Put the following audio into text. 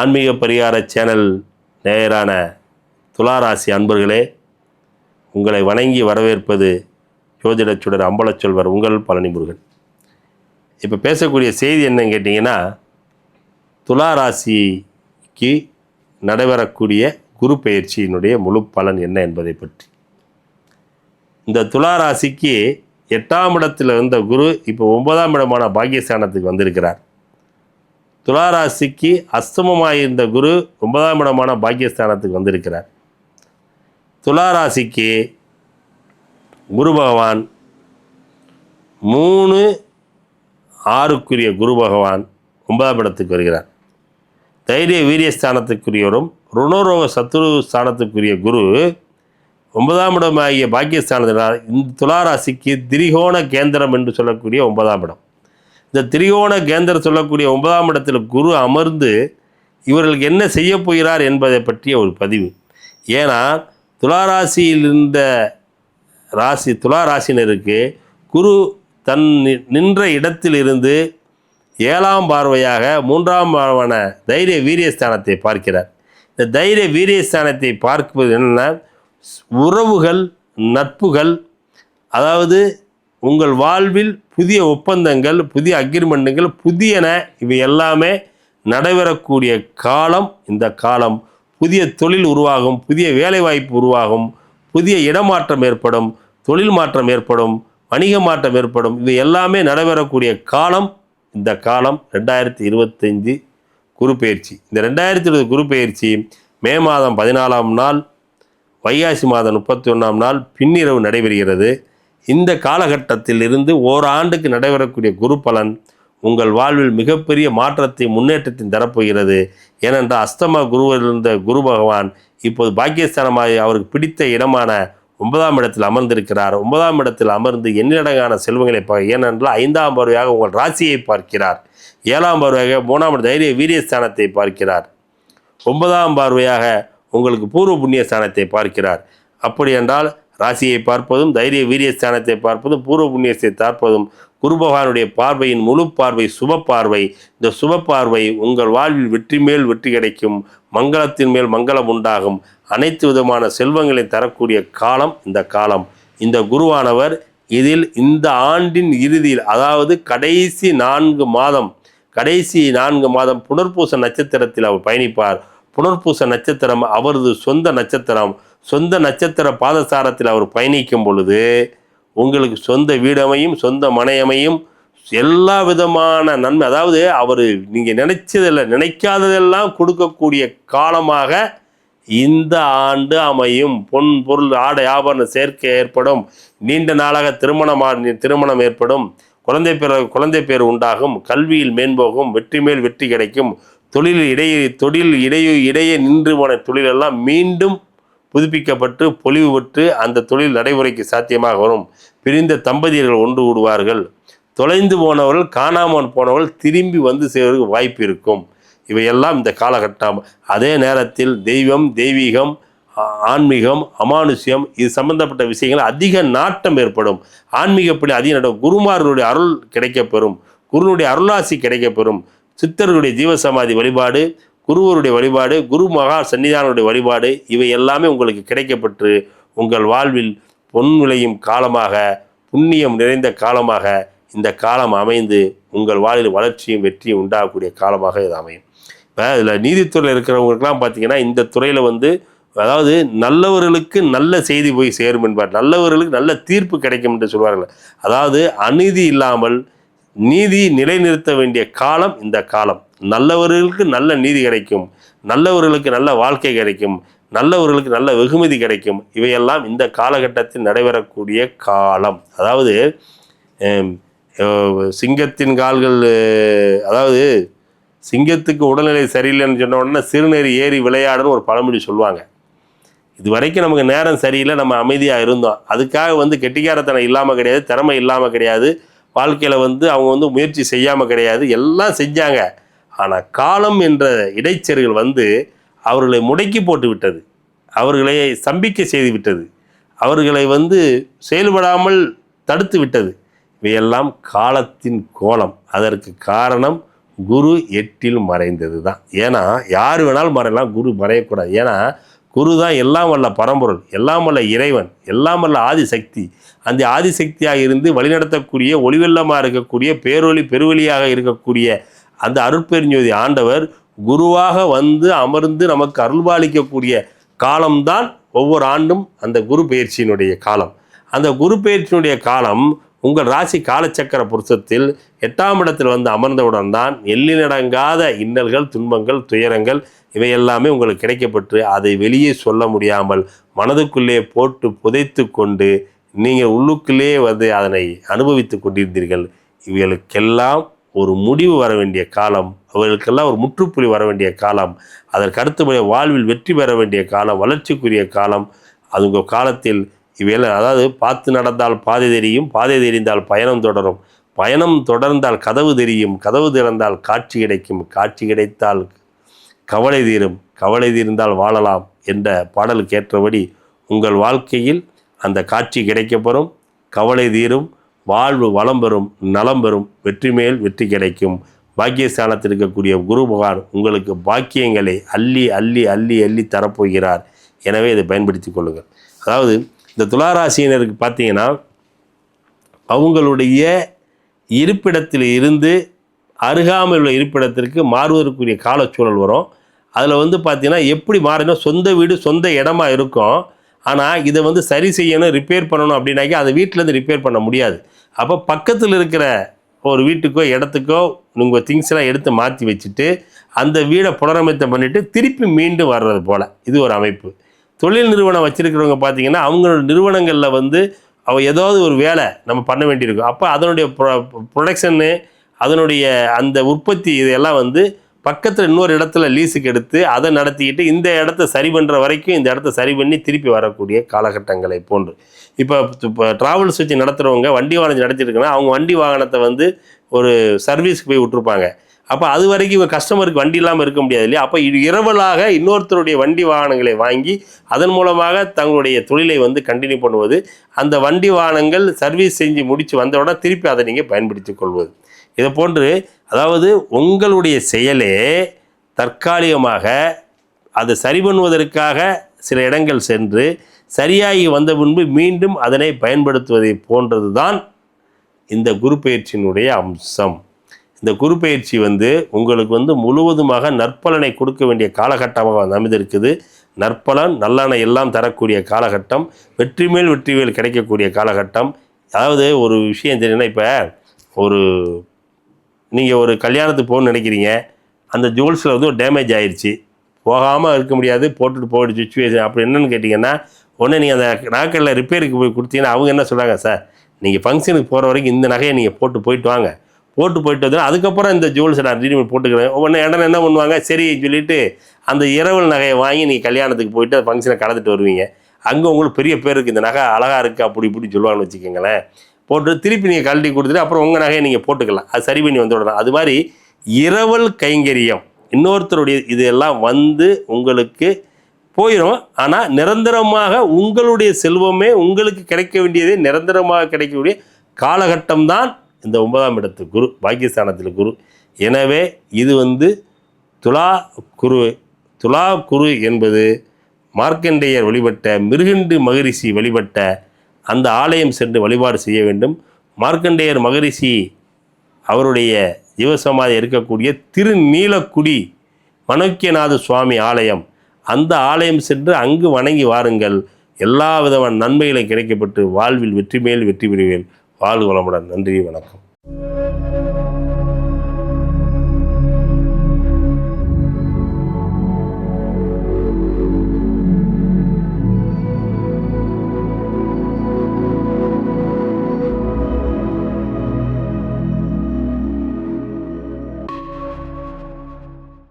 ஆன்மீக பரிகார சேனல் நேயரான துளாராசி அன்பர்களே உங்களை வணங்கி வரவேற்பது ஜோதிடச்சுடர் அம்பலச்சொல்வர் உங்கள் பழனி முருகன் இப்போ பேசக்கூடிய செய்தி என்னன்னு கேட்டிங்கன்னா துளாராசிக்கு நடைபெறக்கூடிய குரு பயிற்சியினுடைய முழு பலன் என்ன என்பதை பற்றி. இந்த துளாராசிக்கு எட்டாம் இடத்தில் இருந்த குரு இப்போ ஒன்பதாம் இடமான பாக்கியஸ்தானத்துக்கு வந்திருக்கிறார். துளாராசிக்கு அஸ்தமமாயிருந்த குரு ஒன்பதாம் இடமான பாக்கியஸ்தானத்துக்கு வந்திருக்கிறார். துளாராசிக்கு குரு பகவான் மூணு ஆறுக்குரிய குரு பகவான் ஒன்பதாம் இடத்துக்கு வருகிறார். தைரிய வீரிய ஸ்தானத்துக்குரியவரும் ருணரோக சத்துரு ஸ்தானத்துக்குரிய குரு ஒன்பதாம் இடமாகிய பாக்கியஸ்தானத்தினால் இந்த துளாராசிக்கு திரிகோண கேந்திரம் என்று சொல்லக்கூடிய ஒன்பதாம் இடம். இந்த திரிகோண கேந்தர் சொல்லக்கூடிய ஒன்பதாம் இடத்தில் குரு அமர்ந்து இவர்களுக்கு என்ன செய்ய போகிறார் என்பதை பற்றிய ஒரு பதிவு. ஏன்னா துளாராசியில் இருந்த ராசி துலா ராசினருக்கு குரு தன் நி- நின்ற இடத்திலிருந்து ஏழாம் பார்வையாக மூன்றாம் பார்வான தைரிய வீரியஸ்தானத்தை பார்க்கிறார். இந்த தைரிய வீரியஸ்தானத்தை பார்ப்பது என்னென்னா உறவுகள் நட்புகள் அதாவது உங்கள் வாழ்வில் புதிய ஒப்பந்தங்கள் புதிய அக்ரிமெண்ட்டுகள் புதியன இவை எல்லாமே நடைபெறக்கூடிய காலம் இந்த காலம் புதிய தொழில் உருவாகும் புதிய வேலைவாய்ப்பு உருவாகும் புதிய இடமாற்றம் ஏற்படும் தொழில் மாற்றம் ஏற்படும் வணிக மாற்றம் ஏற்படும். இது எல்லாமே நடைபெறக்கூடிய காலம் இந்த காலம் ரெண்டாயிரத்தி இருபத்தஞ்சி குருப்பெயர்ச்சி இந்த ரெண்டாயிரத்தி இருபது குருப்பெயர்ச்சி மே மாதம் பதினாலாம் நாள் வைகாசி மாதம் முப்பத்தி ஒன்றாம் நாள் பின்னிரவு நடைபெறுகிறது. இந்த காலகட்டத்தில் இருந்து ஓராண்டுக்கு நடைபெறக்கூடிய குரு பலன் உங்கள் வாழ்வில் மிகப்பெரிய மாற்றத்தை முன்னேற்றத்தின் தரப்போகிறது. ஏனென்றால் அஸ்தம குருவில் இருந்த குரு பகவான் இப்போது பாக்கியஸ்தானமாக அவருக்கு பிடித்த இடமான ஒன்பதாம் இடத்தில் அமர்ந்திருக்கிறார். ஒன்பதாம் இடத்தில் அமர்ந்து எண்ணிலடங்கான செல்வங்களை பார்க்க ஏனென்றால் ஐந்தாம் பார்வையாக உங்கள் ராசியை பார்க்கிறார். ஏழாம் பார்வையாக மூணாம் தைரிய வீரியஸ்தானத்தை பார்க்கிறார். ஒன்பதாம் பார்வையாக உங்களுக்கு பூர்வ புண்ணிய ஸ்தானத்தை பார்க்கிறார். அப்படி என்றால் ராசியை பார்ப்பதும் தைரிய வீரியஸ்தானத்தை பார்ப்பதும் பூர்வ புண்ணியத்தை பார்ப்பதும் குரு பகவானுடைய பார்வையின் முழு பார்வை சுப பார்வை. இந்த சுப பார்வை உங்கள் வாழ்வில் வெற்றி மேல் வெற்றி கிடைக்கும் மங்களத்தின் மேல் மங்களம் உண்டாகும். அனைத்து விதமான செல்வங்களை தரக்கூடிய காலம் இந்த காலம். இந்த குருவானவர் இதில் இந்த ஆண்டின் இறுதியில் அதாவது கடைசி நான்கு மாதம் கடைசி நான்கு மாதம் புனர்பூச நட்சத்திரத்தில் அவர் பயணிப்பார். புனர்பூச நட்சத்திரம் அவரது சொந்த நட்சத்திரம். சொந்த நட்சத்திர பாதசாரத்தில் அவர் பயணிக்கும் பொழுது உங்களுக்கு சொந்த வீடமையும் சொந்த மனையமையும் எல்லா விதமான நன்மை அதாவது அவர் நீங்கள் நினைச்சதில்ல நினைக்காததெல்லாம் கொடுக்கக்கூடிய காலமாக இந்த ஆண்டு அமையும். பொன் பொருள் ஆடை ஆபரண சேர்க்கை ஏற்படும். நீண்ட நாளாக திருமணம் திருமணம் ஏற்படும். குழந்தை பேர் குழந்தை பேர் உண்டாகும். கல்வியில் மேம்போகும். வெற்றி மேல் வெற்றி கிடைக்கும். தொழில் இடையே தொழில் இடையே இடையே நின்று போன தொழிலெல்லாம் மீண்டும் புதுப்பிக்கப்பட்டு பொலிவு பெற்று அந்த தொழில் நடைமுறைக்கு சாத்தியமாக வரும். பிரிந்த தம்பதியர்கள் ஒன்று கூடுவார்கள். தொலைந்து போனவர்கள் காணாமல் போனவர்கள் திரும்பி வந்து சேர்வதற்கு வாய்ப்பு இருக்கும். இவையெல்லாம் இந்த காலகட்டம். அதே நேரத்தில் தெய்வம் தெய்வீகம் ஆன்மீகம் அமானுஷ்யம் இது சம்பந்தப்பட்ட விஷயங்கள் அதிக நாட்டம் ஏற்படும். ஆன்மீகப்படி அதிக நடக்கும் குருமார்களுடைய அருள் கிடைக்கப்பெறும். குருனுடைய அருளாசி கிடைக்கப்பெறும். சித்தர்களுடைய ஜீவசமாதி வழிபாடு குருவருடைய வழிபாடு குரு மகா சன்னிதானுடைய வழிபாடு இவை எல்லாமே உங்களுக்கு கிடைக்கப்பெற்று உங்கள் வாழ்வில் பொன் விளையும் காலமாக புண்ணியம் நிறைந்த காலமாக இந்த காலம் அமைந்து உங்கள் வாழ்வில் வளர்ச்சியும் வெற்றியும் உண்டாகக்கூடிய காலமாக இது அமையும். இப்போ இதில் நீதித்துறையில் இருக்கிறவங்களுக்குலாம் பார்த்தீங்கன்னா இந்த துறையில் வந்து அதாவது நல்லவர்களுக்கு நல்ல செய்தி போய் சேரும் என்பார். நல்லவர்களுக்கு நல்ல தீர்ப்பு கிடைக்கும் என்று சொல்வார்கள். அதாவது அநீதி இல்லாமல் நீதி நிலைநிறுத்த வேண்டிய காலம் இந்த காலம். நல்லவர்களுக்கு நல்ல நீதி கிடைக்கும். நல்லவர்களுக்கு நல்ல வாழ்க்கை கிடைக்கும். நல்லவர்களுக்கு நல்ல வெகுமதி கிடைக்கும். இவையெல்லாம் இந்த காலகட்டத்தில் நடைபெறக்கூடிய காலம். அதாவது சிங்கத்தின் கால்கள் அதாவது சிங்கத்துக்கு உடல்நிலை சரியில்லைன்னு சொன்ன உடனே சிறுநீர் ஏறி விளையாடுன்னு ஒரு பழமொழி சொல்லுவாங்க. இது வரைக்கும் நமக்கு நேரம் சரியில்லை நம்ம அமைதியாக இருந்தோம். அதுக்காக வந்து கெட்டிக்காரத்தனம் இல்லாமல் கிடையாது திறமை இல்லாமல் கிடையாது. வாழ்க்கையில் வந்து அவங்க வந்து முயற்சி செய்யாமல் கிடையாது. எல்லாம் செஞ்சாங்க. ஆனால் காலம் என்ற இடைச்செருகள் வந்து அவர்களை முடக்கி போட்டு விட்டது. அவர்களை ஸ்தம்பிக்க செய்து விட்டது. அவர்களை வந்து செயல்படாமல் தடுத்து விட்டது. இவையெல்லாம் காலத்தின் கோலம். அதற்கு காரணம் குரு எட்டில் மறைந்தது தான் ஏன்னா யார் வேணாலும் மறையலாம் குரு மறையக்கூடாது. ஏன்னா குரு தான் எல்லாம் வல்ல பரம்பொருள் எல்லாம் வல்ல இறைவன் எல்லாம் வல்ல ஆதிசக்தி. அந்த ஆதிசக்தியாக இருந்து வழிநடத்தக்கூடிய ஒளிவெல்லமாக இருக்கக்கூடிய பேரொளி பெருவெளியாக இருக்கக்கூடிய அந்த அருட்பெருஞ்சோதி ஆண்டவர் குருவாக வந்து அமர்ந்து நமக்கு அருள்பாலிக்கக்கூடிய காலம்தான் ஒவ்வொரு ஆண்டும் அந்த குரு பயிற்சியினுடைய காலம். அந்த குரு பயிற்சியினுடைய காலம் உங்கள் ராசி காலச்சக்கர புருஷத்தில் எட்டாம் இடத்தில் வந்து அமர்ந்தவுடன் தான் எல்லினடங்காத இன்னல்கள் துன்பங்கள் துயரங்கள் இவை எல்லாமே உங்களுக்கு கிடைக்கப்பட்டு அதை வெளியே சொல்ல முடியாமல் மனதுக்குள்ளே போட்டு புதைத்து கொண்டு நீங்கள் உள்ளுக்குள்ளே வந்து அதனை அனுபவித்து கொண்டிருந்தீர்கள். இவைகளுக்கெல்லாம் ஒரு முடிவு வர வேண்டிய காலம் அவர்களுக்கெல்லாம் ஒரு முற்றுப்புள்ளி வர வேண்டிய காலம் அதற்கு அடுத்தபடிய வாழ்வில் வெற்றி பெற வேண்டிய காலம் வளர்ச்சிக்குரிய காலம் அது உங்கள் காலத்தில் இவையெல்லாம் அதாவது பார்த்து நடந்தால் பாதை தெரியும் பாதை தெரிந்தால் பயணம் தொடரும். பயணம் தொடர்ந்தால் கதவு தெரியும் கதவு திறந்தால் காட்சி கிடைக்கும் காட்சி கிடைத்தால் கவலை தீரும் கவலை தீர்ந்தால் வாழலாம் என்ற பாடலுக்கு ஏற்றபடி உங்கள் வாழ்க்கையில் அந்த காட்சி கிடைக்கப்பெறும் கவலை தீரும் வாழ்வு வளம் பெறும் நலம் பெறும் வெற்றி மேல் வெற்றி கிடைக்கும். பாக்கியஸ்தானத்தில் இருக்கக்கூடிய குரு பகவான் உங்களுக்கு பாக்கியங்களை அள்ளி அள்ளி அள்ளி அள்ளி தரப்போகிறார். எனவே இதை பயன்படுத்தி கொள்ளுங்கள். அதாவது இந்த துளாராசியினருக்கு பார்த்தீங்கன்னா அவங்களுடைய இருப்பிடத்தில் இருந்து அருகாமையில் உள்ள இருப்பிடத்திற்கு மாறுவதற்குரிய காலச்சூழல் வரும். அதில் வந்து பார்த்திங்கன்னா எப்படி மாறினா சொந்த வீடு சொந்த இடமா இருக்கும். ஆனால் இதை வந்து சரி செய்யணும் ரிப்பேர் பண்ணணும் அப்படின்னாக்கி அதை வீட்டிலேருந்து ரிப்பேர் பண்ண முடியாது. அப்போ பக்கத்தில் இருக்கிற ஒரு வீட்டுக்கோ இடத்துக்கோ உங்கள் திங்ஸ் எல்லாம் எடுத்து மாற்றி வச்சுட்டு அந்த வீடை புனரமைத்தம் பண்ணிவிட்டு திருப்பி மீண்டும் வர்றது போல். இது ஒரு அமைப்பு. தொழில் நிறுவனம் வச்சுருக்கிறவங்க பார்த்தீங்கன்னா அவங்களோட நிறுவனங்களில் வந்து அவ ஏதாவது ஒரு வேலை நம்ம பண்ண வேண்டியிருக்கும். அப்போ அதனுடைய ப்ரொ ப்ரொடக்ஷன்னு அதனுடைய அந்த உற்பத்தி இதெல்லாம் வந்து பக்கத்தில் இன்னொரு இடத்துல லீஸுக்கு எடுத்து அதை நடத்திக்கிட்டு இந்த இடத்த சரி பண்ணுற வரைக்கும் இந்த இடத்த சரி பண்ணி திருப்பி வரக்கூடிய காலகட்டங்களை போன்று. இப்போ இப்போ ட்ராவல்ஸ் வச்சு நடத்துகிறவங்க வண்டி வாகனம் நடத்திட்டுருக்குன்னா அவங்க வண்டி வாகனத்தை வந்து ஒரு சர்வீஸ்க்கு போய் விட்ருப்பாங்க அப்போ அது வரைக்கும் இவங்க கஸ்டமருக்கு வண்டி இல்லாமல் இருக்க முடியாது இல்லையா? அப்போ இது இரவலாக இன்னொருத்தருடைய வண்டி வாகனங்களை வாங்கி அதன் மூலமாக தங்களுடைய தொழிலை வந்து கண்டினியூ பண்ணுவது அந்த வண்டி வாகனங்கள் சர்வீஸ் செஞ்சு முடித்து வந்தவுடன் திருப்பி அதை நீங்கள் பயன்படுத்தி கொள்வது. இதை போன்று அதாவது உங்களுடைய செயலே தற்காலிகமாக அதை சரி பண்ணுவதற்காக சில இடங்கள் சென்று சரியாகி வந்த பின்பு மீண்டும் அதனை பயன்படுத்துவதை போன்றது தான் இந்த குரு பயிற்சியினுடைய அம்சம். இந்த குரு பயிற்சி வந்து உங்களுக்கு வந்து முழுவதுமாக நற்பலனை கொடுக்க வேண்டிய காலகட்டமாக அமைந்திருக்குது. நற்பலன் நல்லனை எல்லாம் தரக்கூடிய காலகட்டம் வெற்றி மேல் வெற்றி மேல் கிடைக்கக்கூடிய காலகட்டம். அதாவது ஒரு விஷயம் தெரியுன்னா இப்போ ஒரு நீங்கள் ஒரு கல்யாணத்துக்கு போகணும்னு நினைக்கிறீங்க அந்த ஜுவல்ஸில் வந்து ஒரு டேமேஜ் ஆயிடுச்சு போகாமல் இருக்க முடியாது போட்டுட்டு போயிடுச்சு சுச்சுவேஷன் அப்படி என்னென்னு கேட்டிங்கன்னா உடனே நீங்கள் அந்த நாட்களில் ரிப்பேருக்கு போய் கொடுத்தீங்கன்னா அவங்க என்ன சொல்கிறாங்க சார் நீங்கள் ஃபங்க்ஷனுக்கு போகிற வரைக்கும் இந்த நகையை நீங்கள் போட்டு போயிட்டு வாங்க. போட்டு போயிட்டு வந்து அதுக்கப்புறம் இந்த ஜுவல்ஸை நான் ரெடிமேட் போட்டுக்கிறேன். ஒன்று இடம் என்ன பண்ணுவாங்க சரி சொல்லிட்டு அந்த இரவல் நகையை வாங்கி நீங்கள் கல்யாணத்துக்கு போயிட்டு அந்த ஃபங்க்ஷனை கலந்துட்டு வருவீங்க. அங்கே உங்களுக்கு பெரிய பேர் இருக்குது இந்த நகை அழகாக இருக்குது அப்படி இப்படி சொல்லுவாங்கன்னு வச்சுக்கோங்களேன். போட்டு திருப்பி நீங்கள் கழட்டி கொடுத்துட்டு அப்புறம் உங்கள் நகையை நீங்கள் போட்டுக்கலாம். அது சரி பண்ணி வந்து விடலாம் அது மாதிரி இரவல் கைங்கரியம். இன்னொருத்தருடைய இதெல்லாம் வந்து உங்களுக்கு போயிடும் ஆனால் நிரந்தரமாக உங்களுடைய செல்வமே உங்களுக்கு கிடைக்க வேண்டியதே நிரந்தரமாக கிடைக்கக்கூடிய காலகட்டம் தான் இந்த ஒன்பதாம் இடத்து குரு பாக்கியஸ்தானத்தில் குரு. எனவே இது வந்து துலா குரு துலா குரு என்பது மார்க்கண்டேயர் வழிபட்ட மிருகண்டு மகரிஷி வழிபட்ட அந்த ஆலயம் சென்று வழிபாடு செய்ய வேண்டும். மார்க்கண்டேயர் மகரிஷி அவருடைய ஜீவசமாதி இருக்கக்கூடிய திருநீலக்குடி மணக்கியநாத சுவாமி ஆலயம். அந்த ஆலயம் சென்று அங்கு வணங்கி வாருங்கள். எல்லா விதமான நன்மைகளை கிடைக்கப்பட்டு வாழ்வில் வெற்றி மேல் வெற்றி பெறுவேன். வாழ்வு வளமுடன். நன்றி வணக்கம்.